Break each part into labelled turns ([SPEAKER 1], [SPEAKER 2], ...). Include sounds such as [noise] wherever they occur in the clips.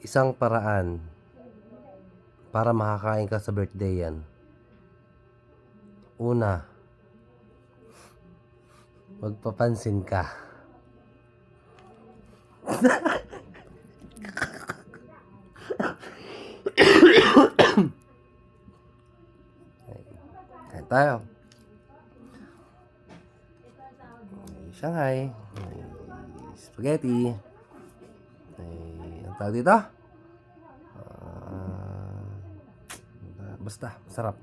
[SPEAKER 1] isang paraan para makakain ka sa birthday yan. Una, magpapansin ka. Kain tayo. Shanghai. Spaghetti. Tawag dito? Ah, basta, masarap.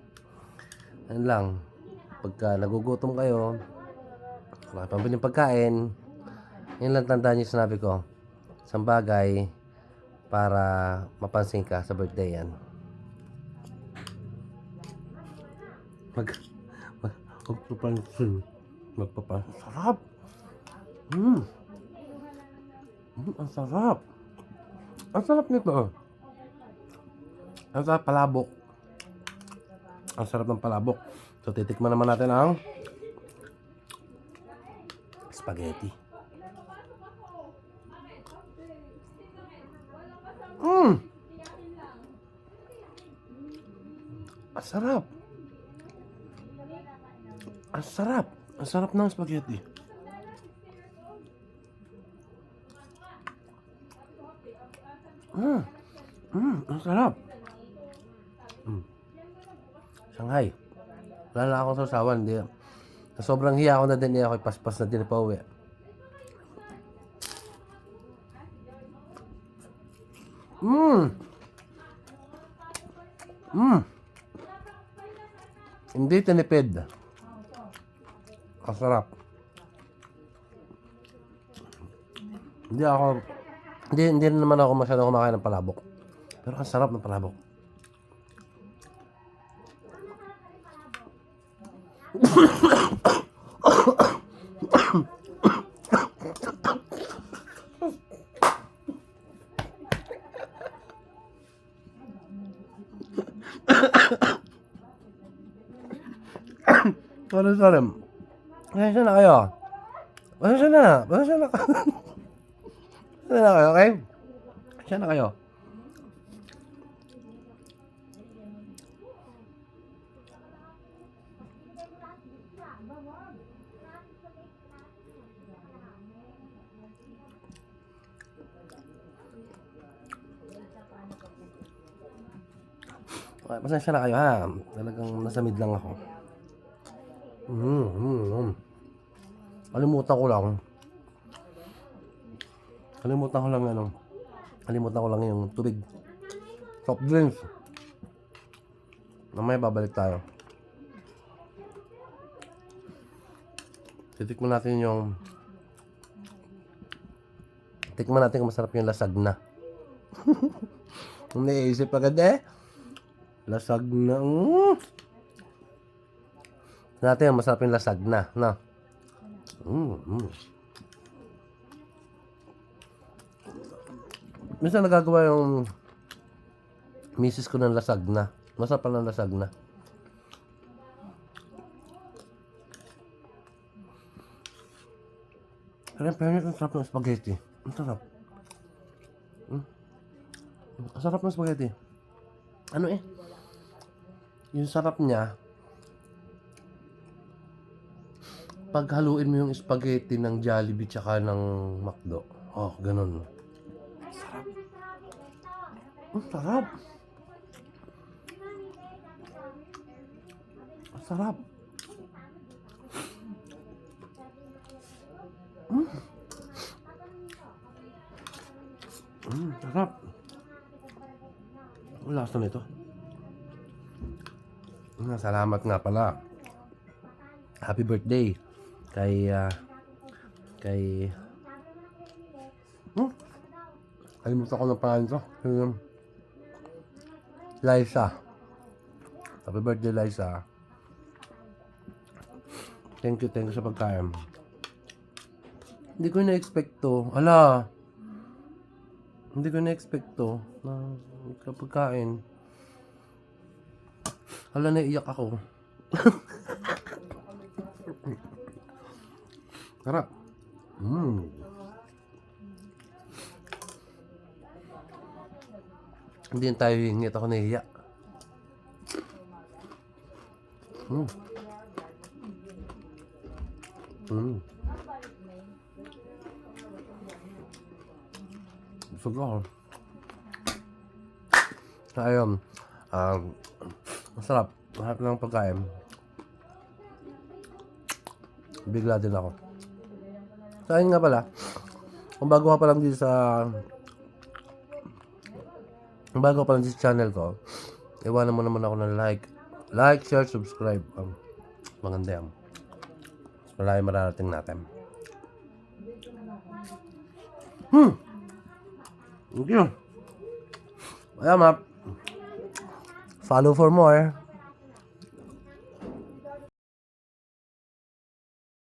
[SPEAKER 1] Yan lang. Pagka nagugutom kayo, wala pang biling pagkain, yun lang tandaan yung sinabi ko. Isang bagay para mapansin ka sa birthday yan. Mag, mag, magpapansin. Magpapansin. Sarap! Mm. Mm, ang sarap. Ang sarap nito. oh. Ang sarap palabok. Ang sarap ng palabok. So, titikman naman natin ang spaghetti. Mmm! Ang sarap. Ang sarap. Ang sarap ng spaghetti. Mmm. Mmm, ang sarap. Mm. Shanghai. Wala na akong sasawan. Di, sa sobrang hiya ako na din, di ako paspas na din pa uwi. Mmm. Mmm. Hindi tinipid. Ang sarap. Hindi ako, hindi, hindi naman ako masyadong kumakain ng palabok. Pero ang sarap ng palabok. [coughs] Sorry, sorry. Pasensya na kayo. Pasensya na. Pasensya na Pasensya na kayo, okay? Pasensya na kayo. Okay, pasensya na kayo ha. Talagang nasa mid lang ako. Mm, mm, mm. Kalimutan ko lang. Kalimutan ko lang ano. Kalimutan ko lang yung tubig. Soft drinks. Mamaya babalik tayo. Titikman natin yung Tikman natin kung masarap yung lasag na. [laughs] Kung naiisip agad eh. Lasag na. Mm. Natin masarap yung lasag na, no? Mm, mm. Minsan nagagawa yung misis ko ng lasag na. Masarap pala lasag na. Pero yung ang sarap ng spaghetti. Ang sarap. Mm. Ang sarap ng spaghetti. Ano eh? Yung sarap niya, paghaluin mo yung spaghetti ng Jollibee tsaka ng McDo. Oh, ganun. Sarap. Sarap. Mm. Mm, sarap. Ang lasa nito. Mm, Salamat nga pala. Happy birthday kay ah, kay hmm? Kalimutan ko ng pangalan ko. Yung Liza. Happy birthday, Liza. Thank you, thank you sa pagkain. Hindi ko na-expect to. Ala. Hindi ko na-expect to na sa pagkain. Ala, naiiyak ako. [laughs] Sarap. Mm. Hindi tayo hingit ako nahiya. Hmm. Hmm. Busog ako. Ayun. Um, masarap. Lahat ng pagkain. Bigla din ako. Sa akin nga pala, kung bago ka pa lang dito sa bago pa lang sa channel ko, iwanan mo naman ako ng like. Like, share, subscribe. Um, maganda yan. Malaki mararating natin. Hmm! Thank you. Ayan, map. Follow for more.